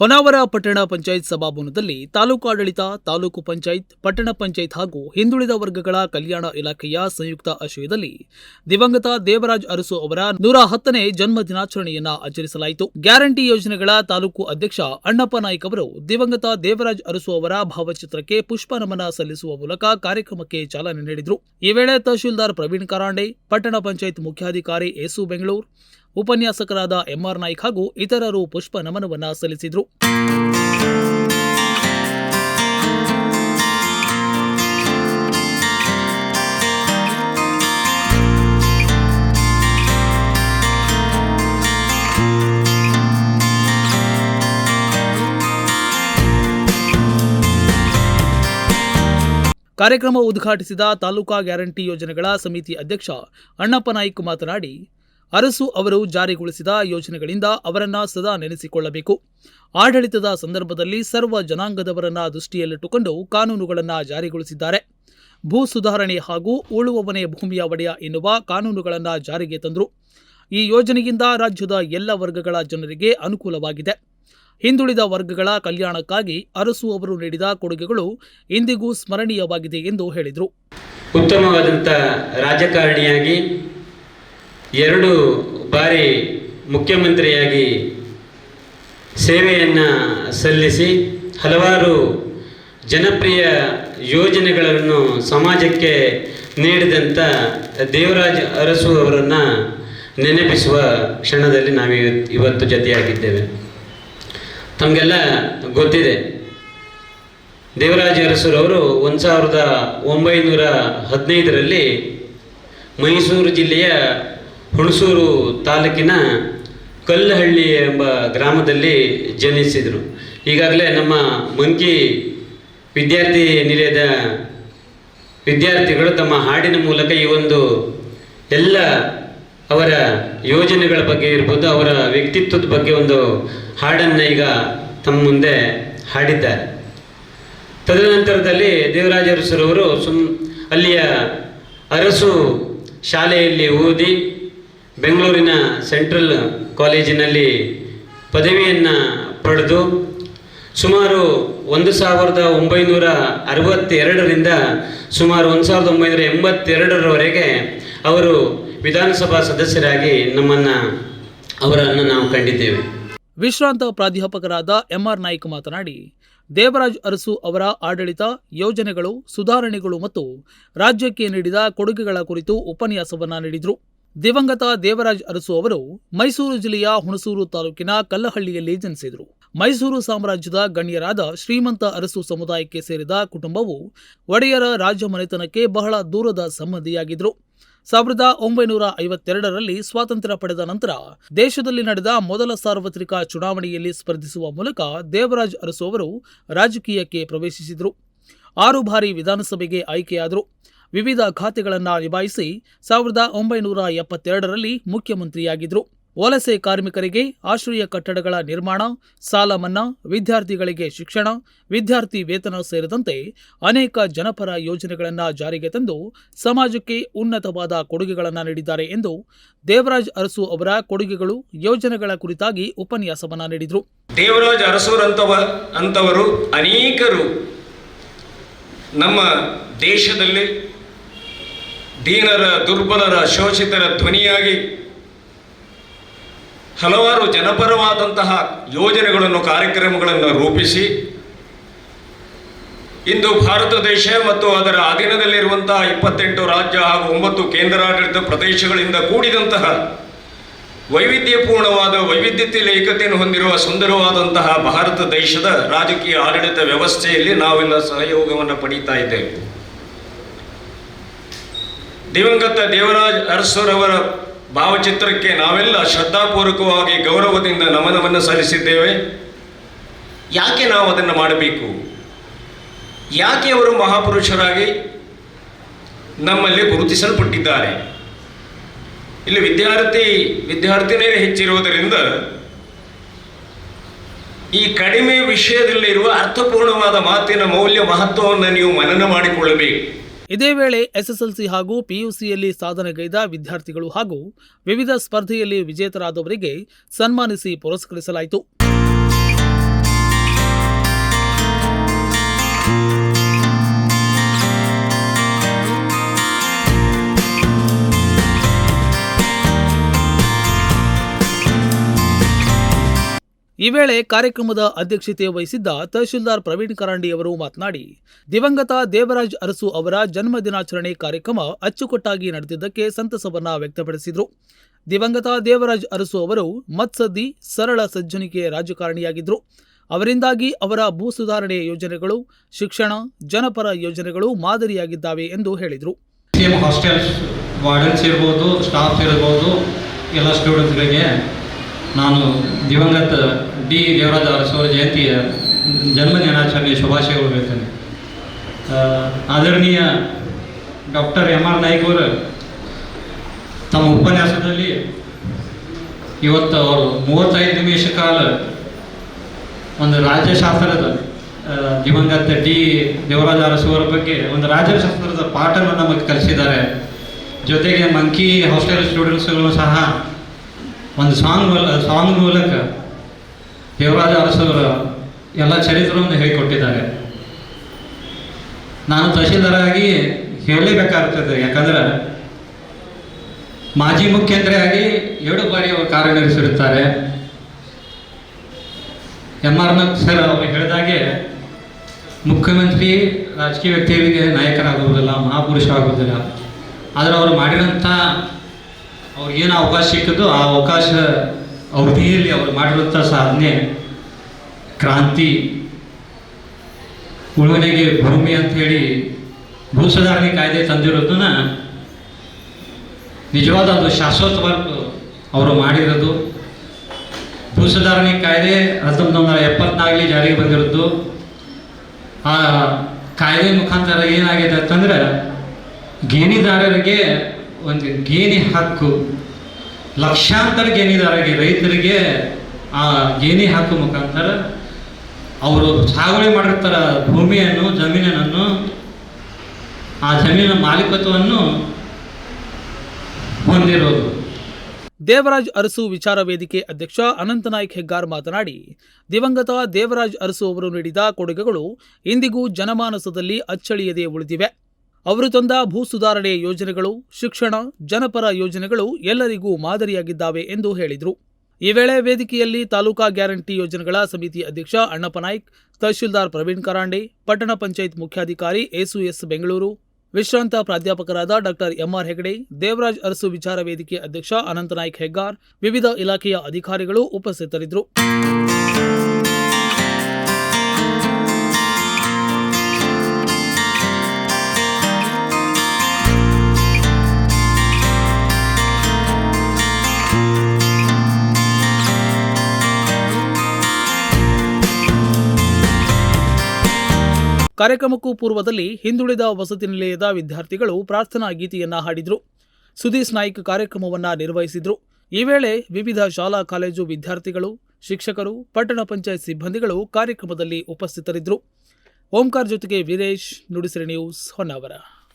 ಹೊನ್ನಾವರ ಪಟ್ಟಣ ಪಂಚಾಯತ್ ಸಭಾಭವನದಲ್ಲಿ ತಾಲೂಕು ಆಡಳಿತ, ತಾಲೂಕು ಪಂಚಾಯತ್, ಪಟ್ಟಣ ಪಂಚಾಯತ್ ಹಾಗೂ ಹಿಂದುಳಿದ ವರ್ಗಗಳ ಕಲ್ಯಾಣ ಇಲಾಖೆಯ ಸಂಯುಕ್ತ ಆಶ್ರಯದಲ್ಲಿ ದಿವಂಗತ ದೇವರಾಜ್ ಅರಸು ಅವರ ನೂರ ಹತ್ತನೇ ಜನ್ಮ ದಿನಾಚರಣೆಯನ್ನು ಆಚರಿಸಲಾಯಿತು. ಗ್ಯಾರಂಟಿ ಯೋಜನೆಗಳ ತಾಲೂಕು ಅಧ್ಯಕ್ಷ ಅಣ್ಣಪ್ಪ ನಾಯ್ಕ ಅವರು ದಿವಂಗತ ದೇವರಾಜ್ ಅರಸು ಅವರ ಭಾವಚಿತ್ರಕ್ಕೆ ಪುಷ್ಪ ನಮನ ಸಲ್ಲಿಸುವ ಮೂಲಕ ಕಾರ್ಯಕ್ರಮಕ್ಕೆ ಚಾಲನೆ ನೀಡಿದರು. ಈ ವೇಳೆ ತಹಶೀಲ್ದಾರ್ ಪ್ರವೀಣ್ ಕರಾಂಡೆ, ಪಟ್ಟಣ ಪಂಚಾಯತ್ ಮುಖ್ಯಾಧಿಕಾರಿ ಎಸು ಬೆಂಗಳೂರು ಉಪನ್ಯಾಸಕರಾದ ಎಂಆರ್ ನಾಯ್ಕ್ ಹಾಗೂ ಇತರರು ಪುಷ್ಪ ನಮನವನ್ನ ಸಲ್ಲಿಸಿದರು. ಕಾರ್ಯಕ್ರಮ ಉದ್ಘಾಟಿಸಿದ ತಾಲೂಕಾ ಗ್ಯಾರಂಟಿ ಯೋಜನೆಗಳ ಸಮಿತಿ ಅಧ್ಯಕ್ಷ ಅಣ್ಣಪ್ಪ ನಾಯ್ಕ್ ಮಾತನಾಡಿ ಅರಸು ಅವರು ಜಾರಿಗೊಳಿಸಿದ ಯೋಜನೆಗಳಿಂದ ಅವರನ್ನ ಸದಾ ನೆನೆಸಿಕೊಳ್ಳಬೇಕು. ಆಡಳಿತದ ಸಂದರ್ಭದಲ್ಲಿ ಸರ್ವ ಜನಾಂಗದವರನ್ನ ದೃಷ್ಟಿಯಲ್ಲಿಟ್ಟುಕೊಂಡು ಕಾನೂನುಗಳನ್ನು ಜಾರಿಗೊಳಿಸಿದ್ದಾರೆ. ಭೂ ಸುಧಾರಣೆ ಹಾಗೂ ಉಳುವವನೇ ಭೂಮಿಯ ಒಡೆಯ ಎನ್ನುವ ಕಾನೂನುಗಳನ್ನು ಜಾರಿಗೆ ತಂದರು. ಈ ಯೋಜನೆಯಿಂದ ರಾಜ್ಯದ ಎಲ್ಲ ವರ್ಗಗಳ ಜನರಿಗೆ ಅನುಕೂಲವಾಗಿದೆ. ಹಿಂದುಳಿದ ವರ್ಗಗಳ ಕಲ್ಯಾಣಕ್ಕಾಗಿ ಅರಸು ಅವರು ನೀಡಿದ ಕೊಡುಗೆಗಳು ಇಂದಿಗೂ ಸ್ಮರಣೀಯವಾಗಿದೆ ಎಂದು ಹೇಳಿದರು. ಉತ್ತಮವಾದಂಥ ರಾಜಕಾರಣಿಯಾಗಿ ಎರಡು ಬಾರಿ ಮುಖ್ಯಮಂತ್ರಿಯಾಗಿ ಸೇವೆಯನ್ನು ಸಲ್ಲಿಸಿ ಹಲವಾರು ಜನಪ್ರಿಯ ಯೋಜನೆಗಳನ್ನು ಸಮಾಜಕ್ಕೆ ನೀಡಿದಂಥ ದೇವರಾಜ್ ಅರಸು ಅವರನ್ನು ನೆನಪಿಸುವ ಕ್ಷಣದಲ್ಲಿ ನಾವು ಇವತ್ತು ಜೊತೆಯಾಗಿದ್ದೇವೆ. ತಮಗೆಲ್ಲ ಗೊತ್ತಿದೆ. ದೇವರಾಜ ಅರಸುರವರು ಒಂದು ಸಾವಿರದ ಒಂಬೈನೂರ ಹದಿನೈದರಲ್ಲಿ ಮೈಸೂರು ಜಿಲ್ಲೆಯ ಹುಣಸೂರು ತಾಲೂಕಿನ ಕಲ್ಲಹಳ್ಳಿ ಎಂಬ ಗ್ರಾಮದಲ್ಲಿ ಜನಿಸಿದರು. ಈಗಾಗಲೇ ನಮ್ಮ ಮಂಕಿ ವಿದ್ಯಾರ್ಥಿ ನಿಲಯದ ವಿದ್ಯಾರ್ಥಿಗಳು ತಮ್ಮ ಹಾಡಿನ ಮೂಲಕ ಈ ಒಂದು ಎಲ್ಲ ಅವರ ಯೋಜನೆಗಳ ಬಗ್ಗೆ ಇರ್ಬೋದು, ಅವರ ವ್ಯಕ್ತಿತ್ವದ ಬಗ್ಗೆ ಒಂದು ಹಾಡನ್ನು ಈಗ ತಮ್ಮ ಮುಂದೆ ಹಾಡಿದ್ದಾರೆ. ತದನಂತರದಲ್ಲಿ ದೇವರಾಜ ಅರಸರವರು ಸುಮ್ ಅಲ್ಲಿಯ ಅರಸು ಶಾಲೆಯಲ್ಲಿ ಓದಿ ಬೆಂಗಳೂರಿನ ಸೆಂಟ್ರಲ್ ಕಾಲೇಜಿನಲ್ಲಿ ಪದವಿಯನ್ನು ಪಡೆದು ಸುಮಾರು ಒಂದು ಸಾವಿರದ ಒಂಬೈನೂರ ಅರವತ್ತೆರಡರಿಂದ ಸುಮಾರು ಒಂದು ಸಾವಿರದ ಒಂಬೈನೂರ ಎಂಬತ್ತೆರಡರವರೆಗೆ ಅವರು ವಿಧಾನಸಭಾ ಸದಸ್ಯರಾಗಿ ನಮ್ಮನ್ನು ಅವರನ್ನು ನಾವು ಕಂಡಿದ್ದೇವೆ. ವಿಶ್ರಾಂತ ಪ್ರಾಧ್ಯಾಪಕರಾದ ಎಂ ಆರ್ ನಾಯ್ಕ ಮಾತನಾಡಿ, ದೇವರಾಜ್ ಅರಸು ಅವರ ಆಡಳಿತ, ಯೋಜನೆಗಳು, ಸುಧಾರಣೆಗಳು ಮತ್ತು ರಾಜ್ಯಕ್ಕೆ ನೀಡಿದ ಕೊಡುಗೆಗಳ ಕುರಿತು ಉಪನ್ಯಾಸವನ್ನು ನೀಡಿದರು. ದಿವಂಗತ ದೇವರಾಜ್ ಅರಸು ಅವರು ಮೈಸೂರು ಜಿಲ್ಲೆಯ ಹುಣಸೂರು ತಾಲೂಕಿನ ಕಲ್ಲಹಳ್ಳಿಯಲ್ಲಿ ಜನಿಸಿದರು. ಮೈಸೂರು ಸಾಮ್ರಾಜ್ಯದ ಗಣ್ಯರಾದ ಶ್ರೀಮಂತ ಅರಸು ಸಮುದಾಯಕ್ಕೆ ಸೇರಿದ ಕುಟುಂಬವು ಒಡೆಯರ ರಾಜಮನೆತನಕ್ಕೆ ಬಹಳ ದೂರದ ಸಂಬಂಧಿಯಾಗಿದ್ದರು. ಸಾವಿರದ ಒಂಬೈನೂರ ಐವತ್ತೆರಡರಲ್ಲಿ ಸ್ವಾತಂತ್ರ್ಯ ಪಡೆದ ನಂತರ ದೇಶದಲ್ಲಿ ನಡೆದ ಮೊದಲ ಸಾರ್ವತ್ರಿಕ ಚುನಾವಣೆಯಲ್ಲಿ ಸ್ಪರ್ಧಿಸುವ ಮೂಲಕ ದೇವರಾಜ್ ಅರಸು ಅವರು ರಾಜಕೀಯಕ್ಕೆ ಪ್ರವೇಶಿಸಿದರು. ಆರು ಬಾರಿ ವಿಧಾನಸಭೆಗೆ ಆಯ್ಕೆಯಾದರು. ವಿವಿಧ ಖಾತೆಗಳನ್ನು ನಿಭಾಯಿಸಿ ಸಾವಿರದ ಒಂಬೈನೂರ ಎಪ್ಪತ್ತೆರಡರಲ್ಲಿ ಮುಖ್ಯಮಂತ್ರಿಯಾಗಿದ್ದರು ವಲಸೆ ಕಾರ್ಮಿಕರಿಗೆ ಆಶ್ರಯ ಕಟ್ಟಡಗಳ ನಿರ್ಮಾಣ, ಸಾಲ ಮನ್ನಾ, ವಿದ್ಯಾರ್ಥಿಗಳಿಗೆ ಶಿಕ್ಷಣ, ವಿದ್ಯಾರ್ಥಿ ವೇತನ ಸೇರಿದಂತೆ ಅನೇಕ ಜನಪರ ಯೋಜನೆಗಳನ್ನು ಜಾರಿಗೆ ತಂದು ಸಮಾಜಕ್ಕೆ ಉನ್ನತವಾದ ಕೊಡುಗೆಗಳನ್ನು ನೀಡಿದ್ದಾರೆ ಎಂದು ದೇವರಾಜ್ ಅರಸು ಅವರ ಕೊಡುಗೆಗಳು ಯೋಜನೆಗಳ ಕುರಿತಾಗಿ ಉಪನ್ಯಾಸವನ್ನು ನೀಡಿದರು. ದೇವರಾಜ್ ಅರಸೂರಂತವ ಅಂತವರು ಅನೇಕರು ನಮ್ಮ ದೇಶದಲ್ಲಿ ದೀನರ, ದುರ್ಬಲರ, ಶೋಷಿತರ ಧ್ವನಿಯಾಗಿ ಹಲವಾರು ಜನಪರವಾದಂತಹ ಯೋಜನೆಗಳನ್ನು, ಕಾರ್ಯಕ್ರಮಗಳನ್ನು ರೂಪಿಸಿ ಇಂದು ಭಾರತ ದೇಶ ಮತ್ತು ಅದರ ಅಧೀನದಲ್ಲಿರುವಂತಹ ಇಪ್ಪತ್ತೆಂಟು ರಾಜ್ಯ ಹಾಗೂ ಒಂಬತ್ತು ಕೇಂದ್ರಾಡಳಿತ ಪ್ರದೇಶಗಳಿಂದ ಕೂಡಿದಂತಹ ವೈವಿಧ್ಯಪೂರ್ಣವಾದ ವೈವಿಧ್ಯತೆಯಲ್ಲಿ ಏಕತೆಯನ್ನು ಹೊಂದಿರುವ ಸುಂದರವಾದಂತಹ ಭಾರತ ದೇಶದ ರಾಜಕೀಯ ಆಡಳಿತ ವ್ಯವಸ್ಥೆಯಲ್ಲಿ ನಾವೆಲ್ಲ ಸಹಯೋಗವನ್ನು ಪಡೀತಾ ಇದ್ದೇವೆ. ದಿವಂಗತ ದೇವರಾಜ್ ಅರಸರವರ ಭಾವಚಿತ್ರಕ್ಕೆ ನಾವೆಲ್ಲ ಶ್ರದ್ಧಾಪೂರ್ವಕವಾಗಿ ಗೌರವದಿಂದ ನಮನವನ್ನು ಸಲ್ಲಿಸಿದ್ದೇವೆ. ಯಾಕೆ ನಾವು ಅದನ್ನು ಮಾಡಬೇಕು? ಯಾಕೆ ಅವರು ಮಹಾಪುರುಷರಾಗಿ ನಮ್ಮಲ್ಲಿ ಗುರುತಿಸಲ್ಪಟ್ಟಿದ್ದಾರೆ? ಇಲ್ಲಿ ವಿದ್ಯಾರ್ಥಿ ವಿದ್ಯಾರ್ಥಿನೇ ಹೆಚ್ಚಿರುವುದರಿಂದ ಈ ಕಡಿಮೆ ವಿಷಯದಲ್ಲಿರುವ ಅರ್ಥಪೂರ್ಣವಾದ ಮಾತಿನ ಮೌಲ್ಯ ಮಹತ್ವವನ್ನು ನೀವು ಮನನ ಮಾಡಿಕೊಳ್ಳಬೇಕು. ಇದೇ ವೇಳೆ ಎಸ್ಎಸ್ಎಲ್ಸಿ ಹಾಗೂ ಪಿಯುಸಿಯಲ್ಲಿ ಸಾಧನೆಗೈದ ವಿದ್ಯಾರ್ಥಿಗಳು ಹಾಗೂ ವಿವಿಧ ಸ್ಪರ್ಧೆಯಲ್ಲಿ ವಿಜೇತರಾದವರಿಗೆ ಸನ್ಮಾನಿಸಿ ಪುರಸ್ಕರಿಸಲಾಯಿತು. ಈ ವೇಳೆ ಕಾರ್ಯಕ್ರಮದ ಅಧ್ಯಕ್ಷತೆ ವಹಿಸಿದ್ದ ತಹಶೀಲ್ದಾರ್ ಪ್ರವೀಣ್ ಕರಾಂಡಿ ಅವರು ಮಾತನಾಡಿ, ದಿವಂಗತ ದೇವರಾಜ್ ಅರಸು ಅವರ ಜನ್ಮ ದಿನಾಚರಣೆ ಕಾರ್ಯಕ್ರಮ ಅಚ್ಚುಕಟ್ಟಾಗಿ ನಡೆದಿದ್ದಕ್ಕೆ ಸಂತಸವನ್ನ ವ್ಯಕ್ತಪಡಿಸಿದರು. ದಿವಂಗತ ದೇವರಾಜ್ ಅರಸು ಅವರು ಮತ್ಸದ್ದಿ, ಸರಳ ಸಜ್ಜನಿಕೆ ರಾಜಕಾರಣಿಯಾಗಿದ್ದರು ಅವರಿಂದಾಗಿ ಅವರ ಭೂ ಸುಧಾರಣೆ ಯೋಜನೆಗಳು, ಶಿಕ್ಷಣ, ಜನಪರ ಯೋಜನೆಗಳು ಮಾದರಿಯಾಗಿದ್ದಾವೆ ಎಂದು ಹೇಳಿದರು. ಹಾಸ್ಟೆಲ್ಸ್, ವಾರ್ಡನ್ಸ್ ಇರ್ಬೋದು, ಸ್ಟಾಫ್ ಇರ್ಬೋದು, ಎಲ್ಲ ಸ್ಟೂಡೆಂಟ್ಸ್ಗಳಿಗೆ ನಾನು ದಿವಂಗತ ಡಿ. ದೇವರಾಜ ಅರಸವರ ಜಯಂತಿಯ ಜನ್ಮದಿನಾಚರಣೆಯ ಶುಭಾಶಯಗಳು ಹೇಳ್ತೇನೆ. ಆದರಣೀಯ ಡಾಕ್ಟರ್ ಎಂ ಆರ್ ನಾಯ್ಕ್ ಅವರು ತಮ್ಮ ಉಪನ್ಯಾಸದಲ್ಲಿ ಇವತ್ತು ಅವರು ಮೂವತ್ತೈದು ನಿಮಿಷ ಕಾಲ ಒಂದು ರಾಜ್ಯಶಾಸ್ತ್ರದ ದಿವಂಗತ ಡಿ. ದೇವರಾಜ ಅರಸುವರ ಬಗ್ಗೆ ಒಂದು ರಾಜ್ಯಶಾಸ್ತ್ರದ ಪಾಠವನ್ನು ನಮಗೆ ಕಲಿಸಿದ್ದಾರೆ. ಜೊತೆಗೆ ಮಂಕಿ ಹಾಸ್ಟೆಲ್ ಸ್ಟೂಡೆಂಟ್ಸ್ಗಳು ಸಹ ಒಂದು ಸಾಂಗ್ ಸಾಂಗ್ ಮೂಲಕ ದೇವರಾಜ ಅರಸವರ ಎಲ್ಲ ಚರಿತ್ರವನ್ನು ಹೇಳಿಕೊಟ್ಟಿದ್ದಾರೆ. ನಾನು ತಹಶೀಲ್ದಾರಾಗಿ ಹೇಳಲೇಬೇಕಾಗ್ತದೆ, ಯಾಕಂದ್ರೆ ಮಾಜಿ ಮುಖ್ಯಮಂತ್ರಿಯಾಗಿ ಎರಡು ಬಾರಿ ಅವರು ಕಾರ್ಯನಿರ್ವಹಿಸಿರುತ್ತಾರೆ. ಎಂ ಆರ್ ಸರ್ ಅವರು ಹೇಳಿದಾಗೆ ಮುಖ್ಯಮಂತ್ರಿ ರಾಜಕೀಯ ವ್ಯಕ್ತಿಗಳಿಗೆ ನಾಯಕರಾಗುವುದಿಲ್ಲ, ಮಹಾಪುರುಷ ಆಗುವುದಿಲ್ಲ. ಆದರೆ ಅವರು ಮಾಡಿರೋಂಥ ಅವ್ರಿಗೇನು ಅವಕಾಶ ಸಿಕ್ಕಿದ್ದು, ಆ ಅವಕಾಶ ಅವಧಿಯಲ್ಲಿ ಅವರು ಮಾಡಿರುವಂಥ ಸಾಧನೆ ಕ್ರಾಂತಿ, ಉಳುವನೆಗೆ ಭೂಮಿ ಅಂಥೇಳಿ ಭೂ ಸುಧಾರಣೆ ಕಾಯ್ದೆ ತಂದಿರೋದನ್ನ ನಿಜವಾದ ಅದು ಶಾಶ್ವತವಾಗಿ ಅವರು ಮಾಡಿರೋದು. ಭೂ ಸುಧಾರಣೆ ಕಾಯ್ದೆ ಹತ್ತೊಂಬತ್ತು ನೂರ ಎಪ್ಪತ್ನಾಲ್ಕಲ್ಲಿ ಜಾರಿಗೆ ಬಂದಿರೋದು. ಆ ಕಾಯ್ದೆ ಮುಖಾಂತರ ಏನಾಗಿದೆ ಅಂತಂದ್ರೆ ಗೇಣಿದಾರರಿಗೆ ಒಂದು ಗೇಣಿ ಹಕ್ಕು, ಲಕ್ಷಾಂತರ ಗೇಣಿದಾರರಿಗೆ ರೈತರಿಗೆ ಆ ಗೇಣಿ ಹಕ್ಕು ಮುಖಾಂತರ ಅವರು ಸಾಗುವಳಿ ಮಾಡಿರ್ತಾರ ಭೂಮಿಯನ್ನು, ಜಮೀನನ್ನು, ಆ ಜಮೀನಿನ ಮಾಲೀಕತ್ವವನ್ನು ಹೊಂದಿರೋದು. ದೇವರಾಜ್ ಅರಸು ವಿಚಾರ ವೇದಿಕೆ ಅಧ್ಯಕ್ಷ ಅನಂತನಾಯ್ಕ್ ಹೆಗ್ಗಾರ್ ಮಾತನಾಡಿ, ದಿವಂಗತ ದೇವರಾಜ್ ಅರಸು ಅವರು ನೀಡಿದ ಕೊಡುಗೆಗಳು ಇಂದಿಗೂ ಜನಮಾನಸದಲ್ಲಿ ಅಚ್ಚಳಿಯದೆ ಉಳಿದಿವೆ. ಅವರು ತಂದ ಭೂ ಸುಧಾರಣೆ ಯೋಜನೆಗಳು, ಶಿಕ್ಷಣ, ಜನಪರ ಯೋಜನೆಗಳು ಎಲ್ಲರಿಗೂ ಮಾದರಿಯಾಗಿದ್ದಾವೆ ಎಂದು ಹೇಳಿದರು. ಈ ವೇಳೆ ವೇದಿಕೆಯಲ್ಲಿ ತಾಲೂಕಾ ಗ್ಯಾರಂಟಿ ಯೋಜನೆಗಳ ಸಮಿತಿ ಅಧ್ಯಕ್ಷ ಅಣ್ಣಪ್ಪ ನಾಯ್ಕ್, ತಹಶೀಲ್ದಾರ್ ಪ್ರವೀಣ್ ಕರಾಂಡೆ, ಪಟ್ಟಣ ಪಂಚಾಯತ್ ಮುಖ್ಯಾಧಿಕಾರಿ ಎಸು ಎಸ್ ಬೆಂಗಳೂರು, ವಿಶ್ರಾಂತ ಪ್ರಾಧ್ಯಾಪಕರಾದ doctor M R Hegde, Devaraj Arasu ವಿಚಾರ ವೇದಿಕೆ ಅಧ್ಯಕ್ಷ ಅನಂತನಾಯ್ಕ್ ಹೆಗ್ಗಾರ್, ವಿವಿಧ ಇಲಾಖೆಯ ಅಧಿಕಾರಿಗಳು ಉಪಸ್ಥಿತರಿದ್ದರು. ಕಾರ್ಯಕ್ರಮಕ್ಕೂ ಪೂರ್ವದಲ್ಲಿ ಹಿಂದುಳಿದ ವಸತಿ ನಿಲಯದ ವಿದ್ಯಾರ್ಥಿಗಳು ಪ್ರಾರ್ಥನಾ ಗೀತೆಯನ್ನ ಹಾಡಿದರು. ಸುದೀಶ್ ನಾಯ್ಕ್ ಕಾರ್ಯಕ್ರಮವನ್ನು ನಿರ್ವಹಿಸಿದರು. ಈ ವೇಳೆ ವಿವಿಧ ಶಾಲಾ, ಕಾಲೇಜು ವಿದ್ಯಾರ್ಥಿಗಳು, ಶಿಕ್ಷಕರು, ಪಟ್ಟಣ ಪಂಚಾಯತ್ ಸಿಬ್ಬಂದಿಗಳು ಕಾರ್ಯಕ್ರಮದಲ್ಲಿ ಉಪಸ್ಥಿತರಿದ್ದರು ಓಂಕಾರ್ ಜೊತೆಗೆ ವೀರೇಶ್ ನುಡಿಸಿರಿ ನ್ಯೂಸ್ ಹೊನ್ನಾವರ.